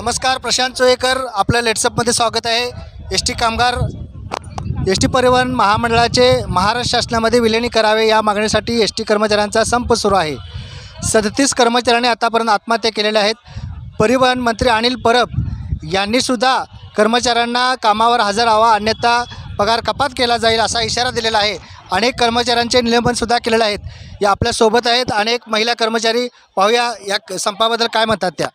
नमस्कार प्रशांत चोयेकर. आपल्या लेट्सअपमध्ये स्वागत आहे. एस टी कामगार एस टी परिवहन महामंडळाचे महाराष्ट्र शासनामध्ये विलिनी करावे या मागणीसाठी एस टी कर्मचाऱ्यांचा संप सुरू आहे. सदतीस कर्मचाऱ्यांनी आतापर्यंत आत्महत्या केलेल्या आहेत. परिवहन मंत्री अनिल परब यांनीसुद्धा कर्मचाऱ्यांना कामावर हजर व्हावा अन्यथा पगार कपात केला जाईल असा इशारा दिलेला आहे. अनेक कर्मचाऱ्यांचे निलंबनसुद्धा केलेलं आहेत या आपल्यासोबत आहेत अनेक महिला कर्मचारी. पाहूया या क- संपाबद्दल काय म्हणतात त्या.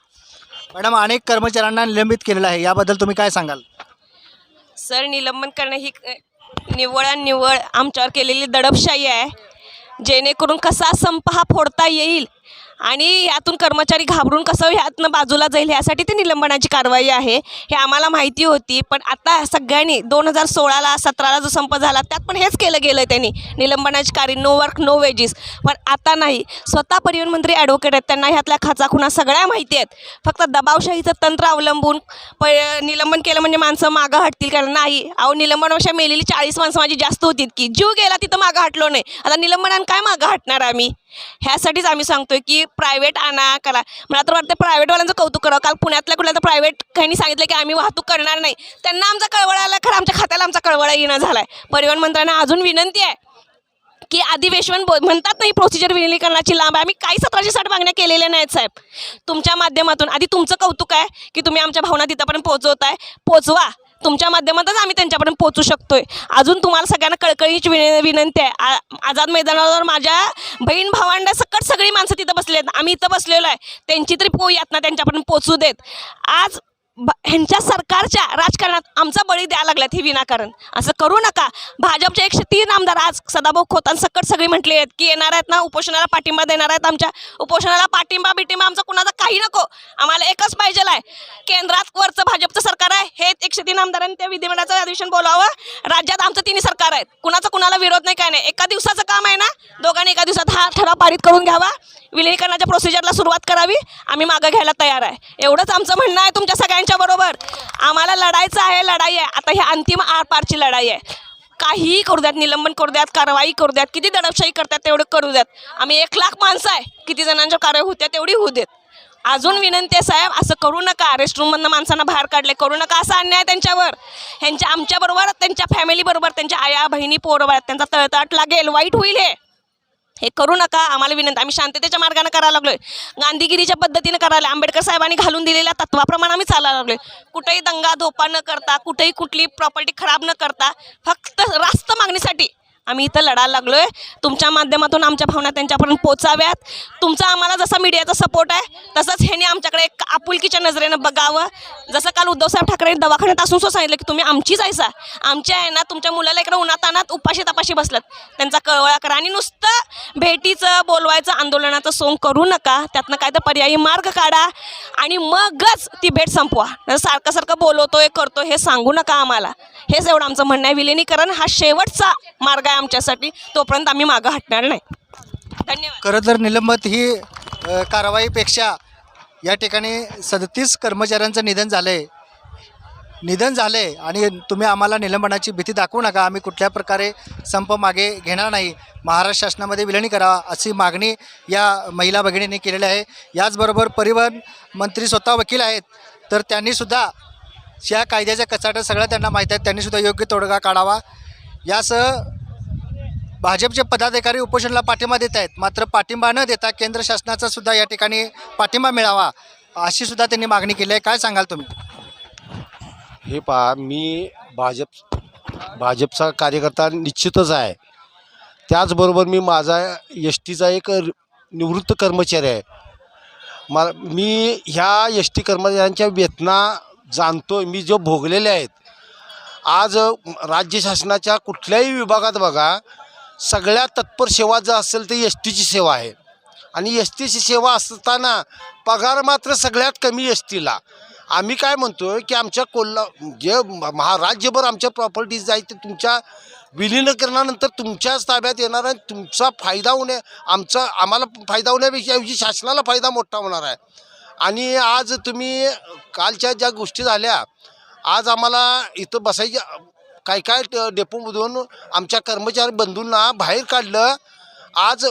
मॅडम अनेक कर्मचाऱ्यांना निलंबित केलेलं आहे. याबद्दल तुम्ही काय सांगाल? सर निलंबन करणं ही क- निव्वळ आणि निव्वळ आमच्यावर केलेली दडपशाही आहे. जेणेकरून कसा संप हा फोडता येईल? आणि यातून कर्मचारी घाबरून कसं ह्यातनं बाजूला जाईल ह्यासाठी ते निलंबनाची कारवाई आहे. हे आम्हाला माहिती होती पण आता सगळ्यांनी दोन हजार सोळाला सतराला जो संप झाला त्यात पण हेच केलं गेलं त्यांनी. निलंबनाची कार्य नो वर्क नो वेजेस पण आता नाही. स्वतः परिवहन मंत्री ॲडव्होकेट आहेत त्यांना ह्यातल्या खाचाखुणा सगळ्या माहिती आहेत. फक्त दबावशाहीचं तंत्र अवलंबून प निलंबन केलं म्हणजे माणसं मागं हटतील कारण नाही. अहो निलंबनापेक्षा मेलेली चाळीस माणसं माझी जास्त होती की जीव गेला तिथं मागं हटलो नाही. आता निलंबनानं काय मागं हटणार आम्ही? ह्यासाठीच आम्ही सांगतोय की प्रायव्हेट आणा करा. मला तर वाटतं प्रायव्हेटवाल्यांचं कौतुक करावं. काल पुण्यातल्या कुठल्या तर प्रायव्हेट काही सांगितलं की आम्ही वाहतूक करणार नाही. त्यांना आमचा कळवळा आला खरं आमच्या खात्याला आमचा कळवळा येणं झाला आहे परिवहन मंत्र्यांना अजून विनंती आहे की अधिवेशन बो म्हणतात नाही प्रोसिजर विलिनीकरणाची लांब आहे. आम्ही काही सतराशे साठ मागण्या केलेल्या नाहीत साहेब. तुमच्या माध्यमातून आधी तुमचं कौतुक आहे की तुम्ही आमच्या भावना तिथंपर्यंत पोहोचवताय पोचवा. तुमच्या माध्यमातच आम्ही त्यांच्यापर्यंत पोहोचू शकतोय. अजून तुम्हाला सगळ्यांना कळकळीची विन विनंती आहे. आ- आझाद मैदानावर माझ्या बहीण भावांडा सकट सगळी माणसं तिथं बसली आहेत. आम्ही इथं बसलेलो आहे. त्यांची तरी पो यातना त्यांच्यापर्यंत पोचू देत. आज ब ह्यांच्या सरकारच्या राज राजकारणात आमचा बळी द्यायला लागल्यात हे विनाकारण. असं करू नका. भाजपचे एकशे तीन आमदार आज सदाभाऊ खोतांसकट सगळी म्हटली आहेत की येणार आहेत ना उपोषणाला पाठिंबा देणार आहेत आमच्या. उपोषणाला पाठिंबा बिटिंबा आमचा कुणाचा काही नको. आम्हाला एकच पाहिजे आहे. केंद्रात वरचं भाजपचं सरकार आहे. हे एकशे तीन आमदारांनी त्या विधिमंडळाचं अधिवेशन बोलावं. राज्यात आमचं तिन्ही सरकार आहेत. कुणाचा कुणाला विरोध नाही काय नाही. एका दिवसाचं काम आहे ना दोघांनी एका दिवसात हा ठराव पारित करून घ्यावा. विलिनीकरणाच्या प्रोसिजरला सुरुवात करावी. आम्ही मागं घ्यायला तयार आहे. एवढंच आमचं म्हणणं आहे तुमच्या सगळ्यांच्या बरोबर. आम्हाला लढायचं आहे लढाई आहे. आता ही अंतिम आरपारची लढाई आहे. काहीही करू द्यात निलंबन करू द्यात कारवाई करू द्यात किती दडपशाही करतात तेवढं करू द्यात. आम्ही एक लाख माणसं आहे. किती जणांच्या कारवाई होत्या तेवढी होऊ देत. अजून विनंती आहे साहेब असं करू नका. रेस्टरूममधनं माणसांना बाहेर काढले करू नका. असा अन्याय त्यांच्यावर. ह्यांच्या आमच्याबरोबर त्यांच्या फॅमिलीबरोबर त्यांच्या आया बहिणी पोरं त्यांचा तळतळ लागेल. वाईट होईल हे. हे करू नका आम्हाला विनंती आम्ही शांततेच्या मार्गाने करायला लागलोय. गांधीगिरीच्या पद्धतीने करायला आंबेडकर साहेबांनी घालून दिलेल्या तत्वाप्रमाणे आम्ही चालायला लागलोय. कुठेही दंगा धोपा न करता कुठेही कुठली प्रॉपर्टी खराब न करता फक्त रास्त मागणीसाठी आम्ही इथं लढायला लागलो आहे तुमच्या माध्यमातून आमच्या भावना त्यांच्यापर्यंत पोचाव्यात. तुमचा आम्हाला जसा मीडियाचा सपोर्ट आहे तसंच ह्याने आमच्याकडे एक आपुलकीच्या नजरेनं बघावं. जसं काल उद्धवसाहेब ठाकरे दवाखान्यात असून सुद्धा सांगितलं की तुम्ही आमचीच आहे सा आमच्या आहे ना तुमच्या मुलाला इकडे उन्हातानात उपाशी तपाशी बसलात. त्यांचा कळवळा करा आणि नुसतं भेटीचं बोलवायचं आंदोलनाचं सोंग करू नका. त्यातनं काय तर पर्यायी मार्ग काढा आणि मगच ती भेट संपवा. सारखं सारखं बोलवतोय करतो हे सांगू नका आम्हाला. हेच एवढं आमचं म्हणणं आहे. विलिनीकरण हा शेवटचा मार्ग आहे आमच्यासाठी तोपर्यंत आम्ही मागं हटणार नाही. धन्यवाद. खरं तर निलंबित ही अ, कारवाईपेक्षा या ठिकाणी सदतीस कर्मचाऱ्यांचं निधन झालं आहे निधन झालं आहे आणि तुम्ही आम्हाला निलंबनाची भीती दाखवू नका. आम्ही कुठल्या प्रकारे संप मागे घेणार नाही. महाराष्ट्र शासनामध्ये विलणी करावा अशी मागणी या महिला भगिनींनी केलेली आहे. याचबरोबर परिवहन मंत्री स्वतः वकील आहेत. तर त्यांनीसुद्धा या कायद्याच्या कचाट्या सगळ्या त्यांना माहीत आहेत. त्यांनीसुद्धा योग्य तोडगा काढावा. यासह भाजपचे पदाधिकारी उपोषणाला पाठिंबा देत आहेत. मात्र पाठिंबा न देता केंद्र शासनाचा सुद्धा या ठिकाणी पाठिंबा मिळावा अशी सुद्धा त्यांनी मागणी केली आहे. काय सांगाल तुम्ही? हे पहा मी भाजप भाजपचा कार्यकर्ता निश्चितच आहे. त्याचबरोबर मी माझा एस टीचा एक निवृत्त कर्मचारी आहे. मा मी ह्या एस टी कर्मचाऱ्यांच्या वेतना जाणतो मी जो भोगलेले आहेत. आज राज्य शासनाच्या कुठल्याही विभागात बघा सगळ्या तत्पर सेवा जर असेल तर एस टीची सेवा आहे. आणि एस टीची सेवा असताना पगार मात्र सगळ्यात कमी एस टीला. आम्ही काय म्हणतो की आमच्या कोल्हा जे म- आमच्या प्रॉपर्टीज आहेत ते तुमच्या विलीनीकरणानंतर तुमच्याच ताब्यात येणार आहे. तुमचा फायदा होणे आमचा आम्हाला फायदा होण्यापेक्षा ऐवजी शासनाला फायदा मोठा होणार आहे. आणि आज तुम्ही कालच्या ज्या गोष्टी झाल्या आज आम्हाला इथं बसायची काय काय ट- डेपोमधून आमच्या कर्मचारी बंधूंना बाहेर काढलं. आज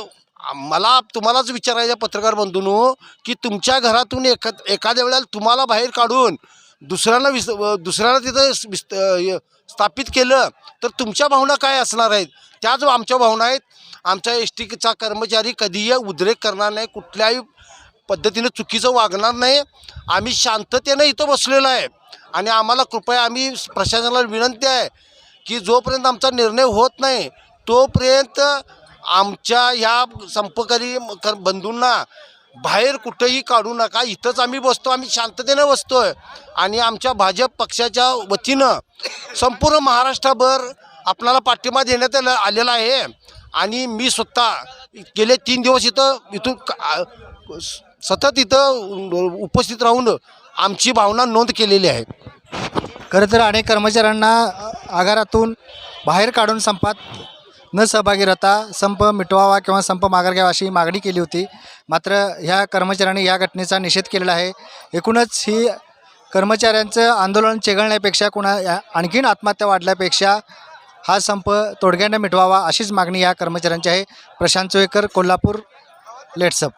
मला तुम्हालाच विचारायचं पत्रकार बंधूंनो की तुमच्या घरातून एका एखाद्या वेळेला तुम्हाला बाहेर काढून दुसऱ्यांना विस दुसऱ्याला तिथं विस्त य- स्थापित केलं तर तुमच्या भावना काय असणार आहेत? त्याच आमच्या भावना आहेत. आमच्या एस टीचा कर्मचारी कधीही उद्रेक करणार नाही कुठल्याही पद्धतीनं चुकीचं वागणार नाही. आम्ही शांततेनं इथं बसलेलो आहे. आणि आम्हाला कृपया आम्ही प्रशासनाला विनंती आहे की जोपर्यंत आमचा निर्णय होत नाही तोपर्यंत आमच्या ह्या संपकरी कर बंधूंना बाहेर कुठंही काढू नका. इथंच आम्ही बसतो आम्ही शांततेनं बसतो आहे आणि आमच्या भाजप पक्षाच्या वतीनं संपूर्ण महाराष्ट्रभर आपणाला पाठिंबा देण्यात आलेला आहे. आणि मी स्वतः गेले तीन दिवस इथं इथून स- सतत इथं उपस्थित राहून आमची भावना नोंद केलेली आहे. खरं तर अनेक कर्मचाऱ्यांना आगारातून बाहेर काढून संपात न सहभागी राहता संप मिटवावा किंवा संप माघार घ्यावा अशी मागणी केली होती. मात्र ह्या कर्मचाऱ्यांनी या घटनेचा निषेध केलेला आहे. एकूणच ही कर्मचाऱ्यांचं आंदोलन चेगळण्यापेक्षा कुणा या- आणखीन आत्महत्या वाढल्यापेक्षा हा संप तोडग्यानं मिटवावा अशीच मागणी या कर्मचाऱ्यांची आहे. प्रशांत चोयकर कोल्हापूर लेट्सअप.